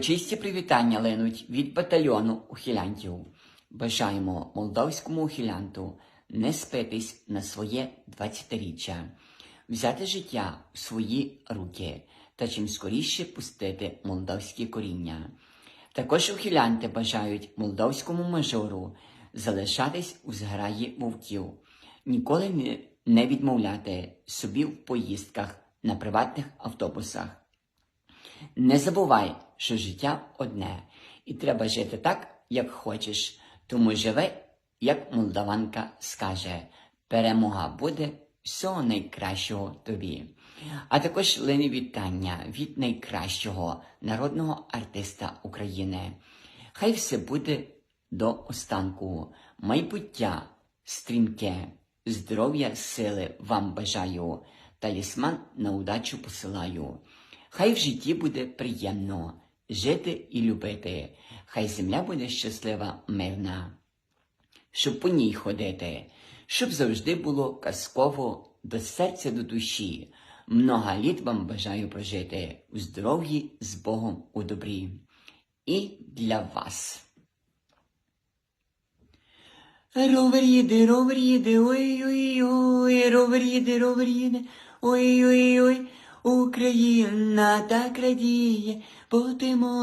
Чисті привітання линуть від батальйону ухилянтів. Бажаємо молдавському ухилянту не спитись на своє 20-річчя, взяти життя в свої руки та чим скоріше пустити молдавське коріння. Також ухилянти бажають молдавському мажору залишатись у зграї вовків, ніколи не відмовляти собі в поїздках на приватних автобусах. Не забувай, що життя одне, і треба жити так, як хочеш, тому живи, як молдаванка скаже. Перемога буде всього найкращого тобі. А також лине вітання від найкращого народного артиста України. Хай все буде до останку. Майбуття стрімке, здоров'я, сили вам бажаю, талісман на удачу посилаю. Хай в житті буде приємно жити і любити, хай земля буде щаслива, мирна, щоб по ній ходити, щоб завжди було казково до серця до душі. Много літ вам бажаю прожити у здоров'ї з Богом у добрі. І для вас. Ровер їде, ровер їде, ой-ой-ой, ровер їде, ровер їде, ой-ой-ой, Україна так радіє, бо ти моя.